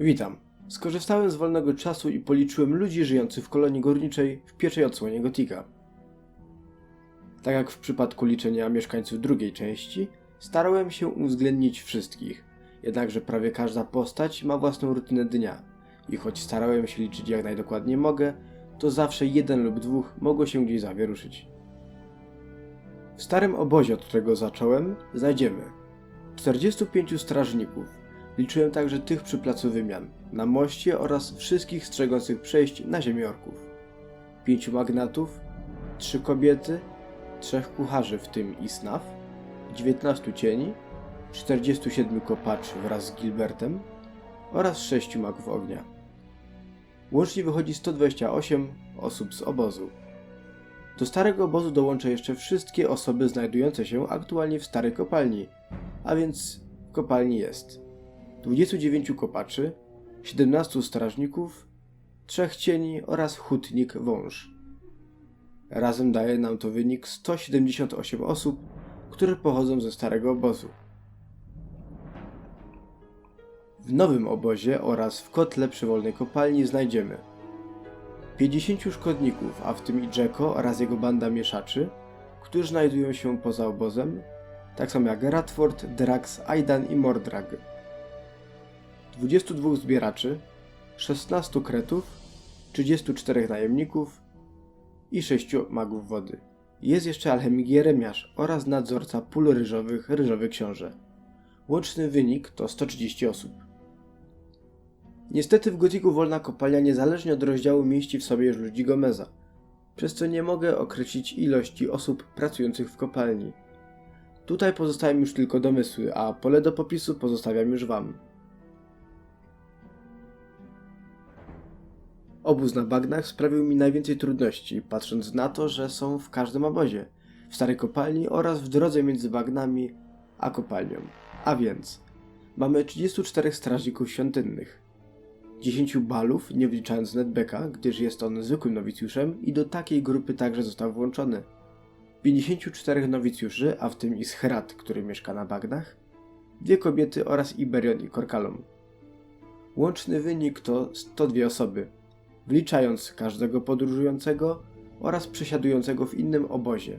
Witam. Skorzystałem z wolnego czasu i policzyłem ludzi żyjących w kolonii górniczej w pierwszej odsłonie Gotika. Tak jak w przypadku liczenia mieszkańców drugiej części, starałem się uwzględnić wszystkich, jednakże prawie każda postać ma własną rutynę dnia i choć starałem się liczyć jak najdokładniej mogę, to zawsze jeden lub dwóch mogło się gdzieś zawieruszyć. W starym obozie, od którego zacząłem, znajdziemy 45 strażników, Liczyłem także tych przy placu wymian, na moście oraz wszystkich strzegących przejść na ziemi orków. Pięciu magnatów, trzy kobiety, trzech kucharzy w tym Isnaf, 19 cieni, 47 kopaczy wraz z Gilbertem oraz sześciu magów ognia. Łącznie wychodzi 128 osób z obozu. Do starego obozu dołączę jeszcze wszystkie osoby znajdujące się aktualnie w starej kopalni, a więc w kopalni jest 29 kopaczy, 17 strażników, 3 cieni oraz hutnik wąż. Razem daje nam to wynik 178 osób, które pochodzą ze starego obozu. W nowym obozie oraz w kotle przy wolnej kopalni znajdziemy 50 szkodników, a w tym i Jacko oraz jego banda mieszaczy, którzy znajdują się poza obozem, tak samo jak Radford, Drax, Aidan i Mordrag. 22 zbieraczy, 16 kretów, 34 najemników i 6 magów wody. Jest jeszcze alchemik Jeremiasz oraz nadzorca pól ryżowych Ryżowy Książę. Łączny wynik to 130 osób. Niestety w Gotiku wolna kopalnia niezależnie od rozdziału mieści w sobie już ludzi Gomeza, przez co nie mogę określić ilości osób pracujących w kopalni. Tutaj pozostają już tylko domysły, a pole do popisu pozostawiam już Wam. Obóz na bagnach sprawił mi najwięcej trudności, patrząc na to, że są w każdym obozie, w starej kopalni oraz w drodze między bagnami a kopalnią. A więc mamy 34 strażników świątynnych, 10 balów, nie wliczając Netbeka, gdyż jest on zwykłym nowicjuszem i do takiej grupy także został włączony. 54 nowicjuszy, a w tym i Scherat, który mieszka na bagnach, dwie kobiety oraz Iberion i Korkalom. Łączny wynik to 102 osoby, wliczając każdego podróżującego oraz przesiadującego w innym obozie,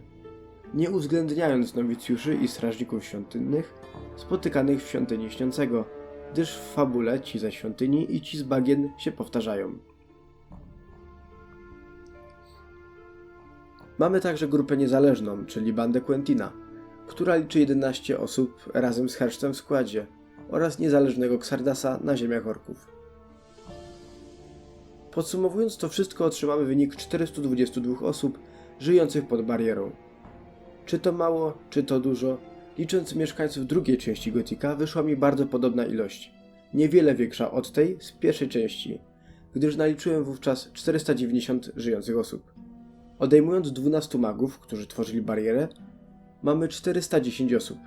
nie uwzględniając nowicjuszy i strażników świątynnych spotykanych w świątyni śniącego, gdyż w fabule ci ze świątyni i ci z bagien się powtarzają. Mamy także grupę niezależną, czyli bandę Quentina, która liczy 11 osób razem z Hersztem w składzie oraz niezależnego Xardasa na ziemiach orków. Podsumowując to wszystko otrzymamy wynik 422 osób żyjących pod barierą. Czy to mało, czy to dużo, licząc mieszkańców drugiej części Gotika wyszła mi bardzo podobna ilość. Niewiele większa od tej z pierwszej części, gdyż naliczyłem wówczas 490 żyjących osób. Odejmując 12 magów, którzy tworzyli barierę, mamy 410 osób.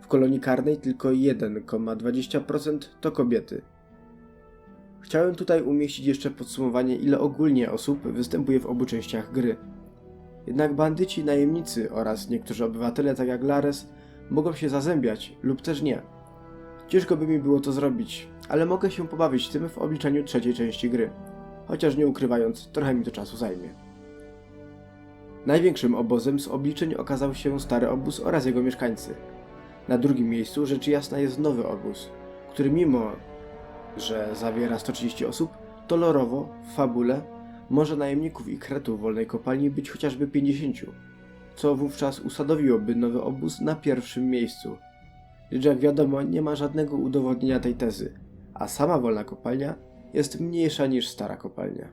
W kolonii karnej tylko 1,20% to kobiety. Chciałem tutaj umieścić jeszcze podsumowanie, ile ogólnie osób występuje w obu częściach gry. Jednak bandyci, najemnicy oraz niektórzy obywatele, tak jak Lares, mogą się zazębiać lub też nie. Ciężko by mi było to zrobić, ale mogę się pobawić tym w obliczeniu trzeciej części gry. Chociaż nie ukrywając, trochę mi to czasu zajmie. Największym obozem z obliczeń okazał się stary obóz oraz jego mieszkańcy. Na drugim miejscu rzecz jasna jest nowy obóz, który mimo że zawiera 130 osób, to lorowo, w fabule, może najemników i kretów wolnej kopalni być chociażby 50, co wówczas usadowiłoby nowy obóz na pierwszym miejscu. Lecz jak wiadomo, nie ma żadnego udowodnienia tej tezy, a sama wolna kopalnia jest mniejsza niż stara kopalnia.